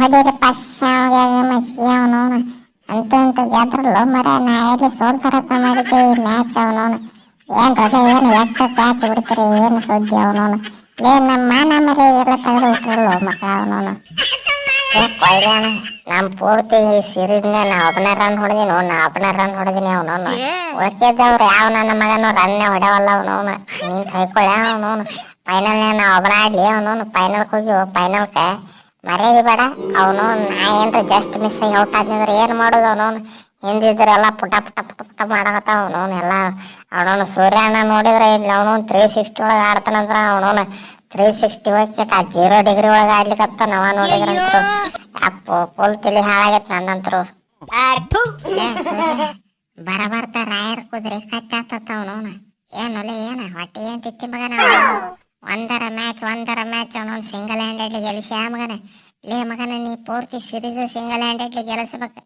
ಹೊಡೀರಿ ಪಶ್ಚ ಮಚ್ಚಿಗೆ ಅವನವನು. ಅಂತೂ ಇಂತೂ ಗೆದ್ರಲ್ಲ ಮರ ನಾ ಎಲ್ಲಿ ಸೋಲ್ತಾರತ್ತ ಮಾಡಿದ್ದೆ ಈ ಮ್ಯಾಚ್ ಅವನವನು. ಏನು ರೊಡೆ ಏನು ಎಷ್ಟು ಕ್ಯಾಚ್ ಬಿಡ್ತೀರಿ ಏನು ಸುದ್ದಿ ಅವನು ಲೇ ನಮ್ಮ ಮಾನ ಮರಿ ಎಲ್ಲ ತೆಗೆದು ಬಿಟ್ಟಿರಲ್ಲೋ ಮಕ್ಕಳ ಅವನವನು. ಏ ಕೊಯ್ಲಾನ ನಮ್ಮ ಪೂರ್ತಿ ಸೀರೀಸ್ನ ನಾ ಒಬ್ಬನ ರನ್ ಹೊಡೆದಿನಿ, ನಾ ಒಬ್ಬನ ರನ್ ಹೊಡೆದಿನಿ ಅವನವನು. ಉಳ್ಕಿದ್ದವ್ರು ಯಾವ ನನ್ನ ಮಗನು ರನ್ನೇ ಹೊಡೆವಲ್ಲ ಅವನು ನೀನ್ ಕೈಕೊಳ್ಳ ಅವನವನು. ಫೈನಲ್ ನಾ ಒಬ್ಬನ ಆಡ್ಲಿ ಅವನವನು. ಫೈನಲ್ಗೆ ಹೋಗಿ ಫೈನಲ್ಗೆ ಮರ್ಯಾದೆ ಬೇಡ. ಅವನು ನಾ ಏನ್ರ ಜಸ್ಟ್ ಮಿಸ್ ಆಗಿ ಔಟ್ ಆದ್ನಂದ್ರೆ ಏನು ಮಾಡೋದು? ಅವನು ಹಿಂದಿದ್ರೆಲ್ಲ ಪುಟ ಪುಟ ಪುಟ ಪುಟ ಮಾಡಕತ್ತಾವ ಅವನವನು ಎಲ್ಲ ಅವನವನು ಸೂರ್ಯನ ನೋಡಿದ್ರೆ ಇಲ್ಲಿ ಅವನು ತ್ರೀ ಸಿಕ್ಸ್ಟಿ ಒಳಗೆ ಆಡ್ತಾನಂದ್ರೆ ಅವನವನು ತ್ರೀ ಸಿಕ್ಸ್ಟಿ ಹೋಗ್ಯಟ ಜೀರೋ ಡಿಗ್ರಿ ಒಳಗೆ ಆಡ್ಲಿಕ್ಕತ್ತ ನಾವ ನೋಡಿದ್ರಂತ್ರು ಅಪ್ಪ ಫುಲ್ ತಲಿ ಹಾಳಾಗೈತೆ ನಂದಂತ್ರು ಬರ ಬರ್ತಾ ರಾಯರ್ ಕುದ್ರೆ ಕಚ್ಚಾತತ್ತ ಅವನವನು ಏನಲ್ಲ ಏನ? ಹೊಟ್ಟೆ ಏನ್ ತಿತ್ತಿ ಮಗನ? ಒಂದರ ಮ್ಯಾಚ್ ಒಂದರ ಮ್ಯಾಚ್ ಅವನೊಂದು ಸಿಂಗಲ್ ಹ್ಯಾಂಡೆಡ್ಲಿ ಗೆಲ್ಲಿಸಿ ಆ ಮಗನ? ಲೇ ಮಗನ ನೀ ಪೂರ್ತಿ ಸೀರೀಸ್ ಸಿಂಗಲ್ ಹ್ಯಾಂಡೆಡ್ಲಿ ಗೆಲ್ಲಿಸ್ಬೇಕು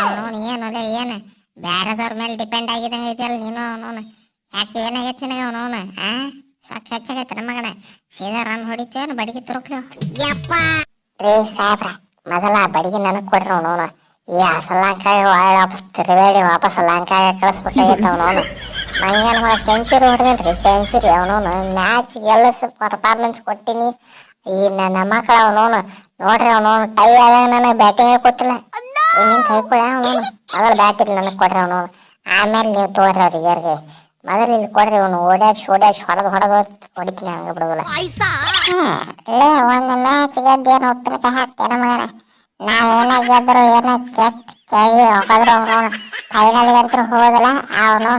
ಅವನವನು ಲೇ ಏನ? ಬ್ಯಾರದವ್ರ ಮೇಲೆ ಡಿಪೆಂಡ್ ಆಗಿದಂಗ ಇದೆಯಲ್ಲ ನೀನು ಅವನು ಯಾಕೆ ಏನಾಗೈತೆ ನಿನಗೆ ಅವನವನು? ಆ? ಸೊಕ್ಕ ಹೆಚ್ಚಾಗೈತೆ ನಮ್ಮ ಮಗನ. ಸೀದಾ ರನ್ ಹೊಡಿತೇನು ಬಡಿಗೆ ತುರುಕ್ಲು? ರೀ ಸಾಹೇಬ್ರ ಮೊದಲ ಬಡಿಗೆ ನನಗೆ ಕೊಡ್ರಿ ಅವನವನು. ಈ ಅಸಲಾಂಕಾಯ ವಾಪಸ್ ತಿರುವೇಡಿ ವಾಪಸ್ ಲಂಕಾಯ ಕಳಿಸ್ಬೇಕಾಗಿತ್ತು ಅವನವನು. ಮಂಗನ ಮಗ ಸೆಂಚುರಿ ಹೊಡೆದೇನ್ರಿ ಸೆಂಚುರಿ ಅವನು ಮ್ಯಾಚ್ ಗೆಲ್ಲಿಸ್ ಪರ್ಫಾರ್ಮೆನ್ಸ್ ಕೊಟ್ಟಿನಿ. ಈ ನನ್ನ ಮಕ್ಕಳ ಅವನು ನೋಡ್ರಿ ಅವನು ಟೈ ಆದಾಗ ನನಗೆ ಬ್ಯಾಟಿಂಗ್ ಕೊಟ್ಟಿಲ್ಲ. ಇನ್ನಿಂದ ಹೊಯ್ಕೊಳ್ಳಿ ಅವನು ಮೊದಲು ಬ್ಯಾಟ್ ಇಲ್ಲ ನನಗೆ ಕೊಡ್ರಿ ಅವನು ಆಮೇಲೆ ನೀವು ತೋರಿ ಅವ್ರಿಗೆ ಯಾರಿಗೆ ಮೊದಲು ಇಲ್ಲಿ ಕೊಡ್ರಿ ಅವನು ಓಡಾಡ್ಸಿ ಓಡಾಡ್ಸಿ ಹೊಡೆದು ಹೊಡೆದು ಹೊಡಿತೀನಿ ಹಂಗೆ ಬಿಡೋದಿಲ್ಲ. ಲೇ ಒಂದು ಮ್ಯಾಚ್ ಗೆದ್ದೇನು ಉಪ್ಪಿನಕಾಯಿ ಹಾಕ್ತೇನೆ ಮಗನ? ನಾವೇನ ಗೆದ್ರು ಏನ ಕೆಟ್ಟ ಕೇಳಿ ಹೋಗಿದ್ರು ಅವನು ಫೈನಲ್ ಅಂತೂ ಹೋದಲ್ಲ ಅವನು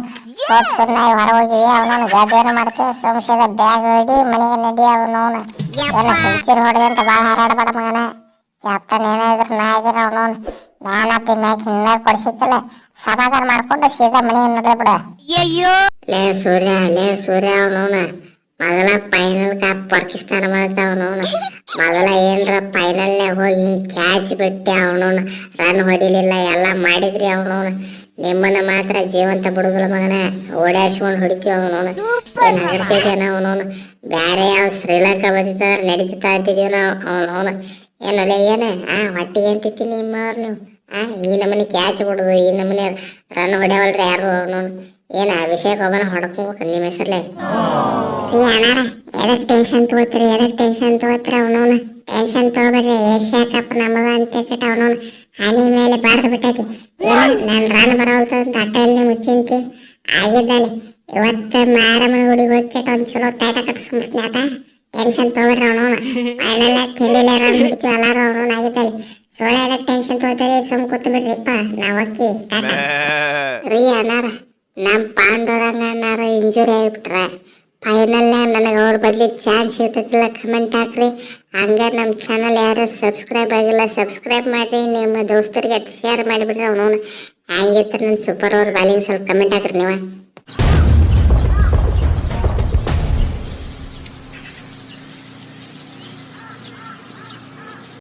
ಸೋತ್ ಸುಮ್ಮನೆ ಹೊರ ಹೋಗಿವಿ ಅವನು ಗದ್ದೇನು ಮಾಡ್ತೀವಿ ಸೋಮಶದ ಬ್ಯಾಗ್ ಹೊಡಿ ಮನೆಗೆ ನಡಿ ಅವನು. ಎಲ್ಲ ಸೆಂಚುರಿ ಹೊಡೆದೆ ಅಂತ ಭಾಳ ಹಾರಾಡಬೇಡ ಮಗನ. ಕ್ಯಾಪ್ಟನ್ ಏನಾದ್ರು ನಾ ಇದ್ರೆ ಅವನು ಮ್ಯಾನ್ ಮ್ಯಾಚ್ ನಿನ್ನ ಕೊಡಿಸಿತ್ತಲ್ಲ ಸಮಾಧಾನ ಮಾಡ್ಕೊಂಡು ಸೀದಾ ಮನೆಗೆ ನಡೆ ಬಿಡ. ಲೇ ಸೂರ್ಯ ಲೇ ಸೂರ್ಯ ಅವನವನ. ಮೊದಲ ಫೈನಲ್ ಕಪ್ ಪಾಕಿಸ್ತಾನ ಅವನವನು. ಮೊದಲ ಏನ್ರ ಫೈನಲ್ನೇ ಹೋಗಿ ಕ್ಯಾಚ್ ಬಿಟ್ಟೆ ಅವನು ರನ್ ಹೊಡಿಲಿಲ್ಲ, ಎಲ್ಲ ಮಾಡಿದ್ರಿ ಅವನು ನಿಮ್ಮನ್ನ ಮಾತ್ರ ಜೀವಂತ ಬಿಡುದಿಲ್ಲ ಮಗನ. ಓಡಾಡ್ಸ್ಕೊಂಡು ಹೊಡಿತೀವಿ ಅವನು ಏನು ಹಗರ್ತಿದ್ದೇನ ಅವನು ಬ್ಯಾರೆ ಯಾವ ಶ್ರೀಲಂಕಾ ಬಂದಿದ್ದಾರೆ ನಡೀತಿತ್ತ ಅಂತಿದ್ದೀವಿ ನಾವು ಅವನು ಏನಲ್ಲ ಏನ? ಆ ಹೊಟ್ಟಿಗೆ ಅಂತಿತ್ತಿ ನಿಮ್ಮವ್ರು ನೀವು? ಆ, ಈ ನಮೂನಿ ಕ್ಯಾಚ್ ಬಿಡುದು, ಈ ನಮೂನಿ ರನ್ ಹೊಡ್ಯಾವಲ್ರಿ ಯಾರು ಅವನವನು? ಏನ ಅಭಿಷೇಕ್ ಒಬ್ಬನ ಹೊಡ್ಕೊಬೇಕು ನಿಮ್ಮ ಹೆಸರ್ಲೆ ರೀ ಅಣ್ಣಾರ ಎದಕ್ ಟೆನ್ಷನ್ ತಗೋತೀರಿ ಎದಕ್ ಟೆನ್ಷನ್ ತಗೋತೀರಿ ಅವನವನ? ಟೆನ್ಷನ್ ತಗೋಬೇಡ್ರಿ ಏಷ್ಯಾ ಕಪ್ ನಮಗ ಅಂತ ಕೆಟ್ಟ ಅವನವನು ಹನಿ ಮೇಲೆ ಬಾರ್ದು ಬಿಟ್ಟೈತಿ. ಏನ ನಾನು ರನ್ ಬರೋಲ್ತಂತ ಅಟ್ಟಲ್ಲಿ ಮುಚ್ಚಿಂತಿ. ಆಗಿದ್ದಾನೆ. ಇವತ್ತು ಮಾರಮ್ಮನ ಗುಡಿಗೆ ಹೋಗಿ ಕೆಟ್ಟ ಒಂದು ಚಲೋ ತಾಟ ಕಟ್ಸ್ಕೊಂಡ್ಬಿಡ್ತೀನಿ ಆತ. ಟೆನ್ಷನ್ ತಗೋಬೇಡ್ರಿ ಅವನವನ. ಫೈನಲ್ ತಿಳಿಲ ರನ್ ಹಿಡಿತೀವಿ ಎಲ್ಲಾರು ಅವನವನ ಆಗಿದ್ದಾನೆ. ಸೊಳ್ಳೆ ಎದಕ್ ಟೆನ್ಷನ್ ತಗೋತೀರಿ ಸುಮ್ ಕೂತು ಬಿಡ್ರಿಪ್ಪ ನಾವು ಹೋಗ್ತೀವಿ. ಟಾಟಾ. ರೀ ಅಣ್ಣಾರ ನಮ್ಮ ಪಾಂಡುರಂಗ ಅಣ್ಣಾರ ಇಂಜುರಿ ಆಗಿಬಿಟ್ರೆ ಫೈನಲ್ ನನಗೆ ಅವ್ರ ಬದಲಿ ಚಾನ್ಸ್ ಇರ್ತೈತಿಲ್ಲ ಕಮೆಂಟ್ ಹಾಕ್ರಿ ಹಂಗೆ ನಮ್ಮ ಚಾನಲ್ ಯಾರು ಸಬ್ಸ್ಕ್ರೈಬ್ ಆಗಿಲ್ಲ ಸಬ್ಸ್ಕ್ರೈಬ್ ಮಾಡಿರಿ ನಿಮ್ಮ ದೋಸ್ತರಿಗೆ ಶೇರ್ ಮಾಡಿಬಿಡ್ರಿ ಅವನು ಹಂಗಿತ್ತು ನನ್ನ ಸೂಪರ್ ಓವರ್ ಬಾಲಿಂಗ್ ಸ್ವಲ್ಪ ಕಮೆಂಟ್ ಹಾಕ್ರಿ ನೀವು